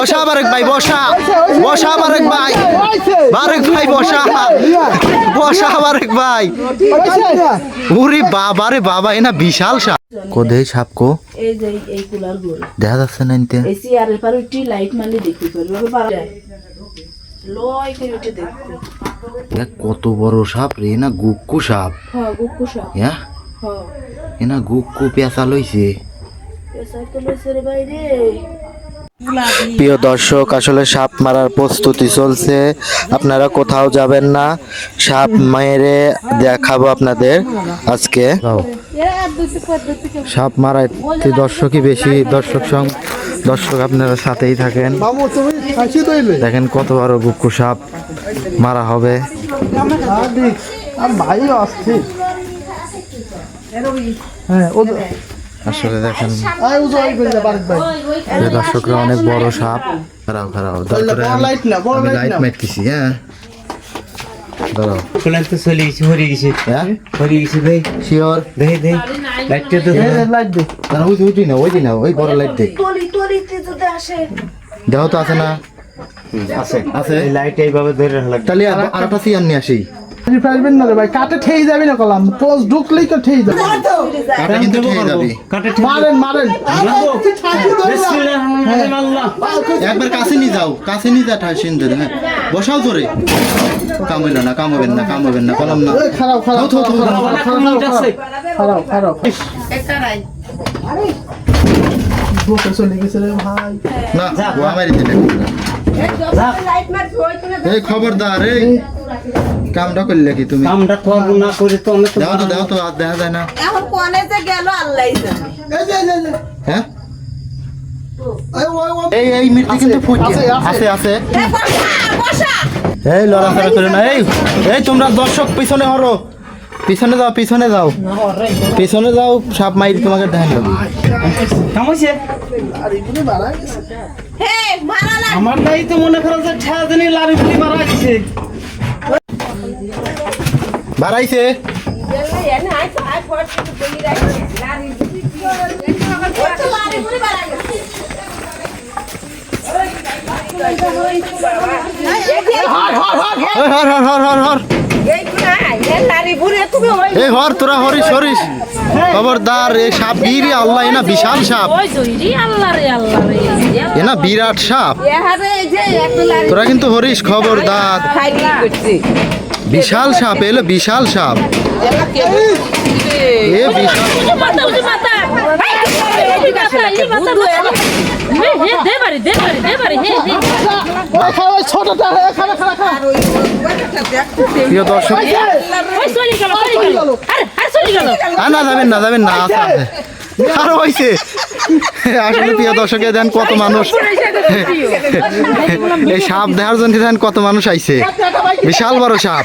বসা বারেক ভাই বসা। বসা বারেক ভাই। বারেক ভাই বসা। বসা বারেক ভাই। উরি বাবা রে বাবা এনা বিশাল সাপ। কোদে সাপ কো। এই যে এই- কুলার গোল দেখা যাচ্ছে না নিতে এই চেয়ারের পর উঠি লাইট মারলে দেখতে পারবে। লয় করে উঠে এ কত বড় সাপ রে না গুক্কু সাপ। হ্যাঁ গুকু সব হ্যাঁ। হ্যাঁ এনা গুক্কু পেঁচা লইছে পেশা তো লইছে রে বাইরে। প্রিয় দর্শক আসলে সাপ মারার প্রস্তুতি চলছে আপনারা কোথাও যাবেন না সাপ মেরে দেখাবো আপনাদের আজকে সাপ মারায় দর্শকই বেশি দর্শক সং দর্শক আপনারা সাথেই থাকেন দেখেন কত বড় গুক্কু সাপ মারা হবে ভাই হ্যাঁ ও আসলে দেখেন দর্শকরা অনেক বড় সাপ খারাপ খারাপ লাইট হ্যাঁ? দাঁড়াও। ফুলান তো চলে গেছে হরে গেছে। হ্যাঁ? হরে গেছে ভাই। শিওর দেই দেই। লাইটটা তো লাইট দে। ওই ওই না ওই না ওই বড় লাইট দে। আসে। দেহ তো আছে না? আছে। আছে। লাইট এইভাবে ধরে রাখলাম তাহলে আর- আরেকটা সিয়ার নিয়ে আসি। পারবেন না রে ভাই কাটে ঠেই যাবি না কলাম। পোস্ট ঢুকলেই তো ঠেই যাবে। কাটা কিন্তু ঠিক যাবে। কাটে মারেন মারেন। একবার কাছে নিয়ে যাও কাছে নিয়ে যা ঠাই সিন্দুর হ্যাঁ। বসাও কামইল না কামবেন না কামবেন না কলম না। খারাপ খারাপ খারাপ খারাপ খারাপ বসে চলে গেছে রে ভাই। না ও আমার দিতে এই খবরদার এই কামটা করলে কি তুমি? কামটা করব না করে তো অনেক দাও তো দাও তো আর দেখা যায় না। এখন কোনে যে গেল আল্লাহ জানে। এই যে এই যে, হ্যাঁ? এই ওই ওই। এই মির্তি কিন্তু ফুটছে। আছে, আছে। আছে আছে। বসা বসা। এই লড়াচড়া করে না। এই এই তোমরা দর্শক পিছনে হরো। পিছনে যাও পিছনে যাও। পিছনে যাও সাপ মাইরি তোমাকে ধ্যান দেবো কামাইছে আর এগুলো বাড়াই গেছে হে মারা না আমার নাই তো মনে করো যে ঠেয়া দিনে লারি ফুলি মারা গেছে। এই হর তোরা হরিস হরিস খবরদার এই সাপ গিরি আল্লাহ এনা বিশাল সাপ। এনা বিরাট সাপ। তোরা কিন্তু হরিস খবরদার। বিশাল সাপ এলো বিশাল সাপ। এ বিশাল প্রিয় না, যাবেন না না আরও হয়েছে আসলে প্রিয় দর্শকে দেন কত মানুষ। এই সাপ দেখার জন্য দেন কত মানুষ আইছে। বিশাল বড় সাপ।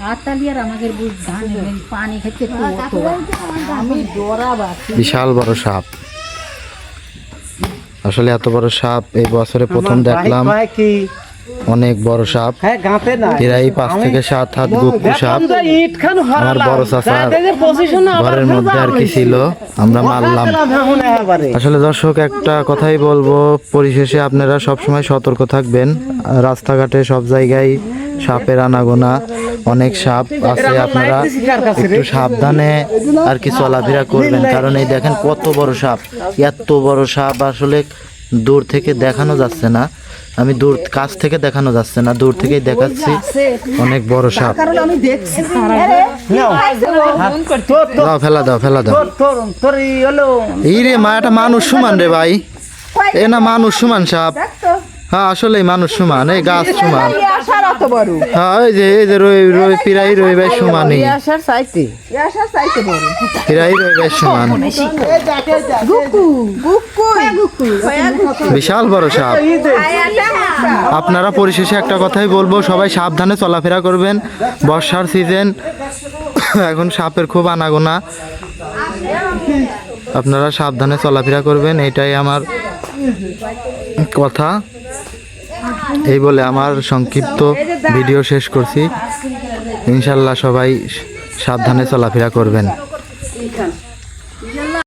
আতালিয়ার আমাদের বুঝ ধান এই পানি খাচ্ছে তো আমি ডরাবা বিশাল বড় সাপ। আসলে এত বড় সাপ এই বছরে প্রথম দেখলাম। অনেক বড় সাপ। হ্যাঁ প্রায় পাঁচ থেকে সাত হাত গুপ্তু সাপ। আমার বড় চাচার ঘরের মধ্যে আর কি ছিল আমরা মারলাম। আসলে দর্শক একটা কথাই বলব পরিশেষে আপনারা সবসময় সতর্ক থাকবেন। রাস্তাঘাটে সব জায়গায় সাপের আনাগোনা। অনেক সাপ আছে আপনারা একটু সাবধানে আর কি চলাফেরা করবেন। কারণ এই দেখেন কত বড় সাপ এত বড় সাপ আসলে দূর থেকে দেখানো যাচ্ছে না। আমি দূর কাছ থেকে দেখানো যাচ্ছে না দূর থেকেই দেখাচ্ছি অনেক বড় সাপ। দাও ফেলা দাও ফেলা দাও। তোর তোর এই এই রে মা এটা মানুষ সমান রে ভাই। এ না মানুষ সমান সাপ। হ্যাঁ আসলে মানুষ সমান এই গাছ সমান। হ্যাঁ এই যে এই যে রই রই পিরাই রই ভাই সমানই। আসার চাইতে আসার চাইতে বড়। পিরাই রই ভাই সমান। বিশাল বড় সাপ। আপনারা পরিশেষে একটা কথাই বলব সবাই সাবধানে চলাফেরা করবেন। বর্ষার সিজন এখন সাপের খুব আনাগোনা। আপনারা সাবধানে চলাফেরা করবেন এটাই আমার কথা। এই বলে আমার সংক্ষিপ্ত ভিডিও শেষ করছি। ইনশাল্লাহ সবাই সাবধানে চলাফেরা করবেন।